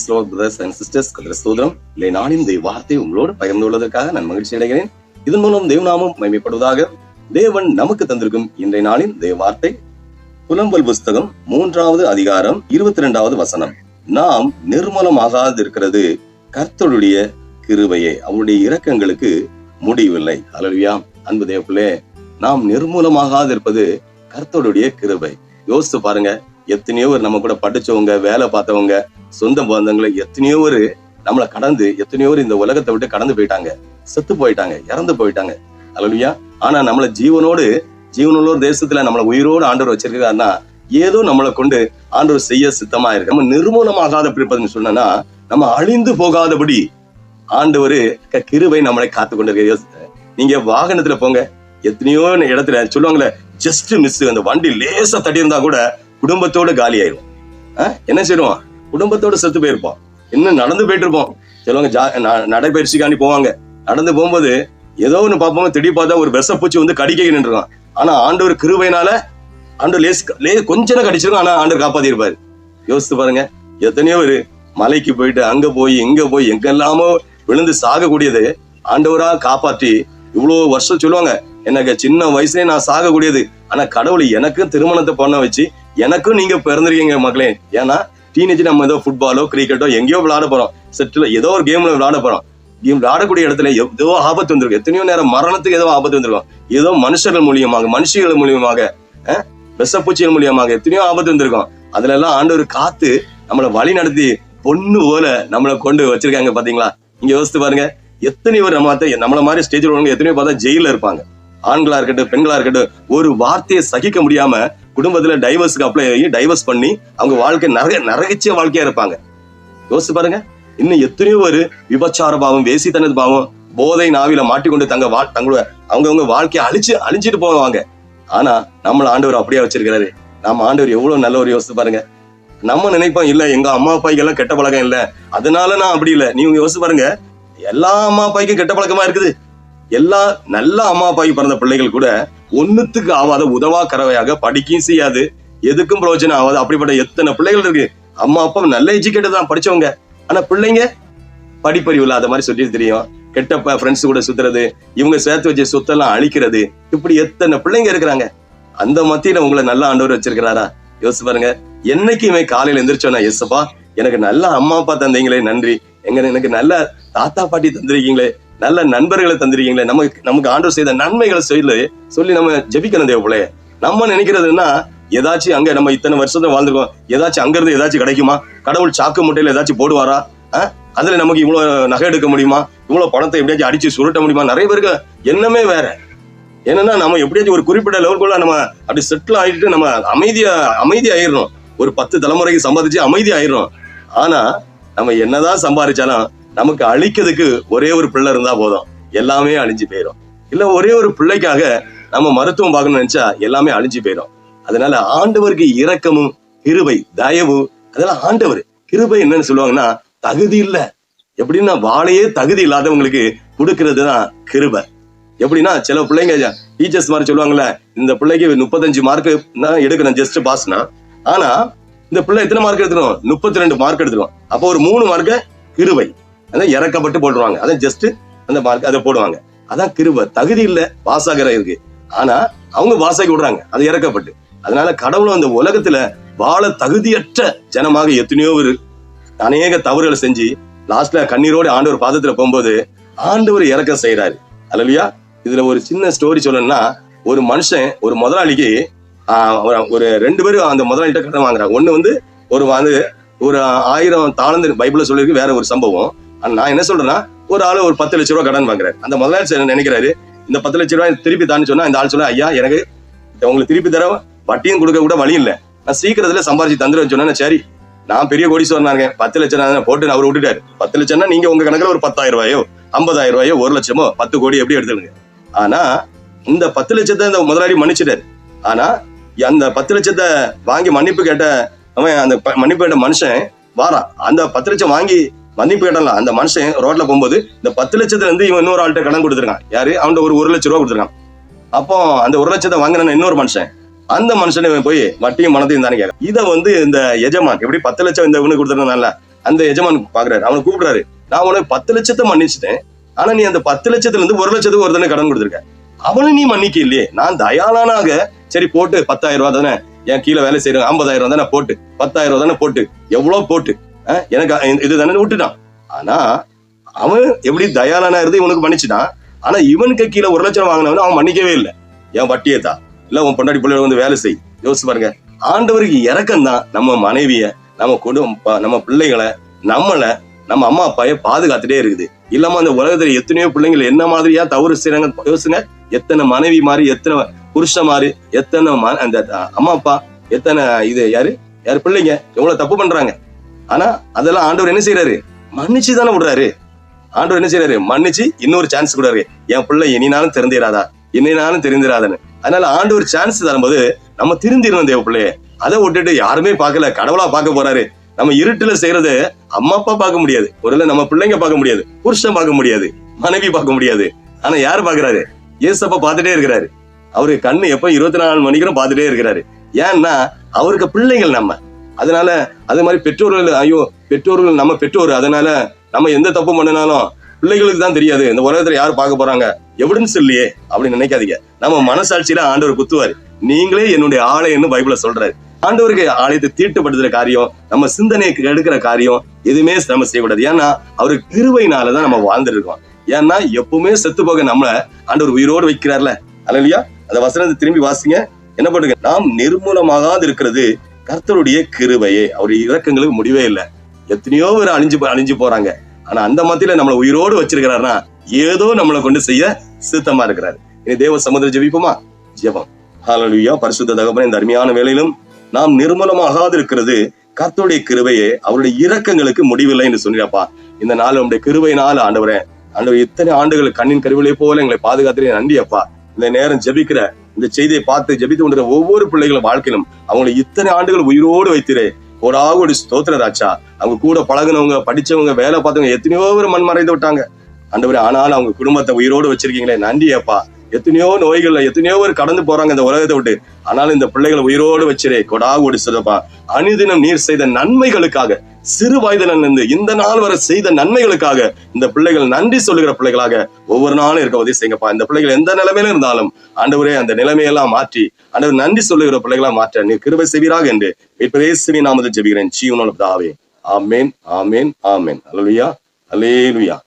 Brothers and sisters கதிர இல்லை நாளின் இந்த வார்த்தை உங்களோடு பகிர்ந்து கொள்வதற்காக நான் மகிழ்ச்சி அடைகிறேன். இதன் மூலம் தேவநாமம் மயமைப்படுவதாக தேவன் நமக்கு தந்திருக்கும் இன்றைய நாளின் தேவ வார்த்தை. புலம்பல் புஸ்தகம் மூன்றாவது அதிகாரம் இருபத்தி ரெண்டாவது வசனம். நாம் நிர்மலமாகாதிருக்கிறது கர்த்தருடைய கிருவையே அவருடைய இரக்கங்களுக்கு முடிவில்லை. அலவியா அன்பு தேவக்குள்ளே நாம் நிர்மூலமாகாது இருப்பது கர்த்தருடைய கிருபை. யோசித்து பாருங்க எத்தனையோ ஒரு நம்ம கூட படிச்சவங்க வேலை பார்த்தவங்க சொந்த பந்தங்களை எத்தனையோ ஒரு நம்மளை கடந்து எத்தனையோ ஒரு இந்த உலகத்தை விட்டு கடந்து போயிட்டாங்க. செத்து போயிட்டாங்க இறந்து போயிட்டாங்க. அலுவலியா ஆனா நம்மள ஜீவனோடு ஜீவனோட தேசத்துல நம்மளை உயிரோடு ஆண்டவர் வச்சிருக்காருன்னா ஏதோ நம்மளை கொண்டு ஆண்டவர் செய்ய சித்தமா இருக்கு. நம்ம நிர்மூலமாகாத இருப்பதுன்னு சொன்னா நம்ம அழிந்து போகாதபடி ஆண்டவர் கிருவை நம்மளை காத்து கொண்டிருக்க நீங்க வாகனத்துல போங்க. எத்தனையோ இடத்துல சொல்லுவாங்களே ஜஸ்ட் மிஸ் அந்த வண்டி லேசா தட்டி இருந்தா கூட குடும்பத்தோட காலி ஆயிடும் என்ன செய்வான்? குடும்பத்தோட செத்து போயிருப்பான். இன்னும் நடந்து போயிட்டு இருப்போம் சிலவங்க ஜா ந- நடைபயிற்சிக்காண்டி போவாங்க. நடந்து போகும்போது ஏதோ ஒன்று பார்ப்போம் திடீர் பார்த்தா ஒரு விஷப்பூச்சி வந்து கடிக்க நின்றுருக்கான். ஆனா ஆண்டவர் கிருவையினால ஆண்டவர் லேஸ் லே கொஞ்ச நேரம் கடிச்சிருக்கும் ஆனா ஆண்டவர் காப்பாத்திருப்பாரு யோசித்து பாருங்க. எத்தனையோ ஒரு மலைக்கு போயிட்டு அங்க போய் இங்க போய் எங்கெல்லாமோ விழுந்து சாகக்கூடியது ஆண்டவரா காப்பாற்றி இவ்வளவு வருஷம் சொல்லுவாங்க எனக்கு சின்ன வயசுலயே நான் சாகக்கூடியது. ஆனா கடவுள் எனக்கும் திருமணத்தை பண்ண வச்சு எனக்கும் நீங்க பிறந்திருக்கீங்க மக்களே. ஏன்னா டீனேஜ் நம்ம ஏதோ ஃபுட்பாலோ கிரிக்கெட்டோ எங்கேயோ விளையாட போறோம். செட்டில் ஏதோ ஒரு கேம்ல விளையாட போறோம். கேம் விளையாடக்கூடிய இடத்துல ஏதோ ஆபத்து வந்திருக்கும் எத்தனையோ நேரம் மரணத்துக்கு ஏதோ ஆபத்து வந்திருக்கும். ஏதோ மனுஷர்கள் மூலியமாக மனுஷிகள் மூலியமாக விஷப்பூச்சிகள் மூலியமாக எத்தனையோ ஆபத்து வந்திருக்கும். அதுல எல்லாம் ஆண்டவர் காத்து நம்மளை வழி நடத்தி பொண்ணு போல நம்மளை கொண்டு வச்சிருக்காங்க பாத்தீங்களா? இங்க யோசித்து பாருங்க. எத்தனை பேர் நம்ம நம்மள மாதிரி ஸ்டேஜில் உள்ளவங்க எத்தனையோ பார்த்தா ஜெயில இருப்பாங்க. ஆண்களா இருக்கட்டும் பெண்களா இருக்கட்டும் ஒரு வார்த்தையை சகிக்க முடியாம குடும்பத்துல டைவர்ஸ்க்கு அப்ளை ஆகி டைவர்ஸ் பண்ணி அவங்க வாழ்க்கை நரக நரகிச்ச வாழ்க்கையா இருப்பாங்க. யோசிச்சு பாருங்க. இன்னும் எத்தனையோ ஒரு விபச்சார பாவம் வேசித்தனது பாவம் போதை நாவில மாட்டிக்கொண்டு தங்க வா தங்களோட அவங்கவுங்க வாழ்க்கையை அழிச்சு அழிஞ்சிட்டு போவாங்க. ஆனா நம்மள ஆண்டவர் அப்படியே வச்சிருக்கிறாரு. நம்ம ஆண்டவர் எவ்வளவு ஒரு யோசிச்சு பாருங்க. நம்ம நினைப்போம் இல்ல எங்க அம்மா அப்பாய்க்கெல்லாம் கெட்ட பழக்கம் இல்ல. அதனால நான் அப்படி இல்ல. நீங்க யோசிச்சு பாருங்க. எல்லா அம்மா அப்பாய்க்கும் கெட்ட பழக்கமா இருக்குது. எல்லா நல்ல அம்மா அப்பாவுக்கு பிறந்த பிள்ளைகள் கூட ஒண்ணுத்துக்கு ஆவாத உதவா கறவையாக படிக்கவும் செய்யாது. எதுக்கும் பிரயோஜனம் ஆகாது. அப்படிப்பட்ட எத்தனை பிள்ளைகள் இருக்கு? அம்மா அப்பா நல்ல எஜுகேட்டட் தான் படிச்சவங்க. ஆனா பிள்ளைங்க படிப்பறிவு இல்லாத மாதிரி சொல்லி தெரியும். கெட்ட ஃப்ரெண்ட்ஸ் கூட சுத்துறது இவங்க சேர்த்து வச்ச சொத்தெல்லாம் அழிக்கிறது இப்படி எத்தனை பிள்ளைங்க இருக்கிறாங்க? அந்த மத்தியில உங்களை நல்ல ஆண்டவர் வச்சிருக்கிறாரா? யோசிச்சு பாருங்க. என்னைக்குமே காலையில எந்திரிச்சோன்னா எஸ்ப்பா எனக்கு நல்ல அம்மா அப்பா தந்தீங்களே நன்றி. எங்க எனக்கு நல்ல தாத்தா பாட்டி தந்திருக்கீங்களே. நல்ல நண்பர்களை தந்திருக்கீங்களே. நமக்கு நமக்கு ஆண்டவர் செய்த நன்மைகளை சொல்லி சொல்லி நம்ம ஜெபிக்கணும் தேவப்பிள்ளை நம்ம நினைக்கிறதுன்னா ஏதாச்சும் அங்க நம்ம இத்தனை வருஷத்தை வாழ்ந்துருக்கோம். ஏதாச்சும் அங்க இருந்து ஏதாச்சும் கிடைக்குமா? கடவுள் சாக்கு முட்டையில ஏதாச்சும் போடுவாரா? அதுல நமக்கு இவ்வளவு நகை எடுக்க முடியுமா? இவ்வளவு பணத்தை எப்படியாச்சும் அடிச்சு சுருட்ட முடியுமா? நிறைய பேருக்கு எண்ணமே வேற. என்னன்னா நம்ம எப்படியாச்சும் ஒரு குறிப்பிட்ட லெவலுக்குள்ள நம்ம அப்படி செட்டில் ஆயிட்டு நம்ம அமைதியா அமைதி ஆயிடணும். ஒரு பத்து தலைமுறைக்கு சம்பாதிச்சு அமைதி ஆயிடும் ஆனா நம்ம என்னதான் சம்பாதிச்சாலும் நமக்கு அழிக்கிறதுக்கு ஒரே ஒரு பிள்ளை இருந்தா போதும். எல்லாமே அழிஞ்சு போயிடும் இல்ல ஒரே ஒரு பிள்ளைக்காக நம்ம மருத்துவம் பார்க்கணும்னு நினைச்சா எல்லாமே அழிஞ்சு போயிடும் அதனால ஆண்டவருக்கு இரக்கமும் கிருபை தயவு அதெல்லாம் ஆண்டவர். கிருபை என்னன்னு சொல்லுவாங்கன்னா தகுதி இல்ல. எப்படின்னா வாழையே தகுதி இல்லாதவங்களுக்கு கொடுக்கறது தான் கிருபை. எப்படின்னா சில பிள்ளைங்க டீச்சர்ஸ் மாதிரி சொல்லுவாங்கல்ல இந்த பிள்ளைக்கு முப்பத்தஞ்சு மார்க் எடுக்கணும் ஜஸ்ட் பாஸ்னா ஆனா இந்த பிள்ளை எத்தனை மார்க் எடுத்துரும் முப்பத்தி ரெண்டு மார்க் எடுத்துரும் அப்போ ஒரு மூணு மார்க்க கிருபை. அதான் இறக்கப்பட்டு போட்டுருவாங்க. அதான் ஜஸ்ட் அந்த மார்க் அதை போடுவாங்க. அதான் கிருப. தகுதி இல்லை பாஸ் ஆகிற இருக்கு. ஆனா அவங்க பாஸ் ஆகி விடுறாங்க. அது இறக்கப்பட்டு. அதனால கடவுளும் அந்த உலகத்துல வாழ தகுதியற்ற ஜனமாக எத்தனையோ ஒரு அநேக தவறுகளை செஞ்சு லாஸ்ட்ல கண்ணீரோட ஆண்டவர் பாதத்துல போகும்போது ஆண்டவர் இறக்கம் செய்யறாரு அல்லையா இதுல ஒரு சின்ன ஸ்டோரி சொல்லணும்னா ஒரு மனுஷன் ஒரு முதலாளிக்கு ஒரு- ரெண்டு பேரும் அந்த முதலாளிகிட்ட கடன் வாங்குறாங்க. ஒண்ணு வந்து ஒரு வந்து ஒரு ஆயிரம் தாளந்து பைபிள சொல்லியிருக்கு வேற ஒரு சம்பவம். நான் என்ன சொல்றேன்னா ஒரு ஆளு ஒரு பத்து லட்ச ரூபா கடன் வாங்குறாரு. அந்த முதலாளி சரி நினைக்கிறாரு இந்த பத்து லட்ச ரூபாய் திருப்பி தான்னு சொன்னா இந்த ஆள் சொன்னா ஐயா எனக்கு உங்களுக்கு திருப்பி தர வட்டியும் கொடுக்க கூட வழி இல்லை. நான் சீக்கிரத்துல சம்பாரிச்சு தந்துருவேன் சொன்னா சரி. நான் பெரிய கோடீஸ்வரனா இருக்கேன். பத்து லட்சம் நான் போட்டு அவர் விட்டுட்டாரு. பத்து லட்சம்னா நீங்க உங்க கணக்குல ஒரு பத்தாயிரம் ரூபாயோ ஐம்பதாயிரம் ரூபாயோ ஒரு லட்சமோ பத்து கோடி எப்படி எடுத்துருங்க ஆனா இந்த பத்து லட்சத்தை இந்த முதலாளி மன்னிச்சிட்டாரு. ஆனா அந்த பத்து லட்சத்தை வாங்கி மன்னிப்பு கேட்ட அவன் அந்த மன்னிப்பு கேட்ட மனுஷன் வாரான். அந்த பத்து லட்சம் வாங்கி மன்னிப்பு கேட்டலாம் அந்த மனுஷன் ரோட்ல போகும்போது இந்த பத்து லட்சத்துல இருந்து இவன் இன்னொரு ஆள்கிட்ட கடன் கொடுத்துருக்கான். யாரு? அவன் ஒரு ஒரு லட்சம் ரூபா கொடுத்துருக்கான். அப்போ அந்த ஒரு லட்சத்தை வாங்கின இன்னொரு மனுஷன். அந்த மனுஷன் இவன் போய் வட்டியும் மனத்தையும் தானே கேட்க இதை வந்து இந்த எஜமான் எப்படி பத்து லட்சம் இந்த இவனுக்கு கொடுத்துருந்தான்ல அந்த எஜமான் பாக்குறாரு அவனை கூப்பிடுறாரு நான் உனக்கு பத்து லட்சத்தை மன்னிச்சிட்டேன். ஆனா நீ அந்த பத்து லட்சத்துல இருந்து ஒரு லட்சத்துக்கு ஒரு தானே கடன் கொடுத்துருக்க. அவனை நீ மன்னிக்க இல்லையே. நான் தயாளானாக சரி போட்டு பத்தாயிரம் ரூபா தானே என் கீழே வேலை செய்யறேன் ஐம்பதாயிரம் ரூபா தானே போட்டு பத்தாயிரம் ரூபா தானே போட்டு எவ்வளவு போட்டு எனக்கு இது தானே விட்டுட்டான். ஆனா அவன் எப்படி தயாலானா இருந்து இவனுக்கு மன்னிச்சுட்டான் ஆனா இவனுக்கு கீழே ஒரு லட்சம் வாங்கினவன் அவன் மன்னிக்கவே இல்லை. என் வட்டியை தான் இல்ல உன் பொண்டாடி பிள்ளைகள் வந்து வேலை செய். யோசிச்சு பாருங்க. ஆண்டவருக்கு இறக்கம் தான் நம்ம மனைவிய நம்ம குடும்ப நம்ம பிள்ளைகளை நம்மள நம்ம அம்மா அப்பாயை பாதுகாத்துட்டே இருக்குது. இல்லாம அந்த உலகத்துல எத்தனையோ பிள்ளைங்களை என்ன மாதிரியா தவறு செய்யறாங்க யோசுங்க. எத்தனை மனைவி மாதிரி எத்தனை புருஷன் மாதிரி எத்தனை ம- அந்த அம்மா அப்பா எத்தனை இது யாரு? யாரு? பிள்ளைங்க. எவ்வளவு தப்பு பண்றாங்க. ஆனா அதெல்லாம் ஆண்டவர் என்ன செய்யறாரு மன்னிச்சு தானே விடுறாரு. ஆண்டவர் என்ன செய்யறாரு மன்னிச்சு இன்னொரு சான்ஸ் கொடுறாரு. என் பிள்ளை இனினாலும் திறந்திராதா? இனினாலும் தெரிந்திராதன்னு அதனால ஆண்டவர் சான்ஸ் தரும்போது நம்ம திருந்திடணும் தேவ பிள்ளைய. அதை விட்டுட்டு யாருமே பார்க்கல. கடவுளா பார்க்க போறாரு. நம்ம இருட்டுல செய்யறது அம்மா அப்பா பார்க்க முடியாது. ஒருவேளை நம்ம பிள்ளைங்க பார்க்க முடியாது. புருஷன் பார்க்க முடியாது. மனைவி பார்க்க முடியாது. ஆனா யாரு பாக்குறாரு ஏசப்பா பார்த்துட்டே இருக்கிறாரு. அவரு கண்ணு எப்ப இருபத்தி நாலு மணிக்கும் பார்த்துட்டே இருக்கிறாரு. ஏன்னா அவருக்கு பிள்ளைகள் நம்ம. அதனால அது மாதிரி பெற்றோர்கள் ஐயோ பெற்றோர்கள் நம்ம பெற்றோர் அதனால நம்ம எந்த தப்பு பண்ணினாலும் பிள்ளைகளுக்கு தான் தெரியாது. இந்த உலகத்துல யார் பார்க்க போறாங்க? எவிடன்ஸ் இல்லையே அப்படின்னு நினைக்காதீங்க. நம்ம மனசாட்சியில ஆண்டவர் குத்துவாரு. நீங்களே என்னுடைய ஆலயம்னு பைபிள சொல்றாரு. ஆண்டவருக்கு ஆலயத்தை தீட்டுப்படுத்துற காரியம் நம்ம சிந்தனைக்கு எடுக்கிற காரியம் எதுவுமே நம்ம செய்யக்கூடாது. ஏன்னா அவருக்கு கிருபையினாலதான் நம்ம வாழ்ந்துட்டு இருக்கோம் ஏன்னா எப்பவுமே செத்து போக நம்மள ஆண்டவர் உயிரோடு வைக்கிறார்ல. அல்லையா அந்த வசனத்தை திரும்பி வாசிங்க. என்ன பண்ணுங்க? நாம் நிர்மூலமாகாது இருக்கிறது கர்த்தருடைய கிருபையே. அவருடைய இறக்கங்களுக்கு முடிவே இல்லை. எத்தனையோ பேர் அழிஞ்சு போ- அழிஞ்சு போறாங்க. ஆனா அந்த மத்தியில நம்மளை உயிரோடு வச்சிருக்கிறாருன்னா ஏதோ நம்மளை கொண்டு செய்ய சித்தமா இருக்கிறாரு. இனி தேவ சமுதிர ஜெபிப்போமா? ஜெபம். ஹalleluya பரிசுத்த தகப்பனே இந்த அருமையான வேலையிலும் நாம் நிர்மூலமாகாது இருக்கிறது கர்த்தருடைய கிருபையே. அவருடைய இரக்கங்களுக்கு முடிவில்லை என்று சொன்னீரப்பா இந்த நாள் உடைய கிருபையினால் ஆண்டவரே ஆண்டவர் இத்தனை ஆண்டுகள் கண்ணின் கருவிலே போல எங்களை பாதுகாத்துறேன் நன்றி அப்பா இந்த நேரம் ஜெபிக்கிற இந்த செய்தியை பார்த்து ஜெபித்து கொண்டிருக்கிற ஒவ்வொரு பிள்ளைகளும் வாழ்க்கையிலும் அவங்களை இத்தனை ஆண்டுகள் உயிரோடு வைத்திரே. ஒரு ஆகோடி ஸ்தோத்திர ராஜா. அவங்க கூட பழகுனவங்க படிச்சவங்க வேலை பார்த்தவங்க எத்தனையோ பேர் மண் மறைந்து விட்டாங்க. ஆண்டவரே ஆனாலும் அவங்க குடும்பத்தை உயிரோடு வச்சிருக்கீங்களே. நன்றி அப்பா எத்தனையோ நோய்கள்ல எத்தனையோ பேர் கடந்து போறாங்க இந்த உலகத்தை விட்டு. ஆனாலும் இந்த பிள்ளைகளை உயிரோடு வச்சிரே கொடா ஓடி சொல்லப்பா அனுதினம் நீர் செய்த நன்மைகளுக்காக சிறு வயதுல இந்த நாள் வரை செய்த நன்மைகளுக்காக இந்த பிள்ளைகள் நன்றி சொல்லுகிற பிள்ளைகளாக ஒவ்வொரு நாளும் இருக்க உதவி செய்யுங்கப்பா. இந்த பிள்ளைகள் எந்த நிலைமையில இருந்தாலும் ஆண்டவரே அந்த நிலைமையெல்லாம் மாற்றி ஆண்டவர் நன்றி சொல்லுகிற பிள்ளைகளா மாற்ற நீர் கிருபை செய்வீராக என்று இப்பதேசுவி நாமத்தை ஜெபிக்கிறேன். ஜீவனோட தாவே ஆமேன் ஆமேன் ஆமேன். அலுவயா அலேலுயா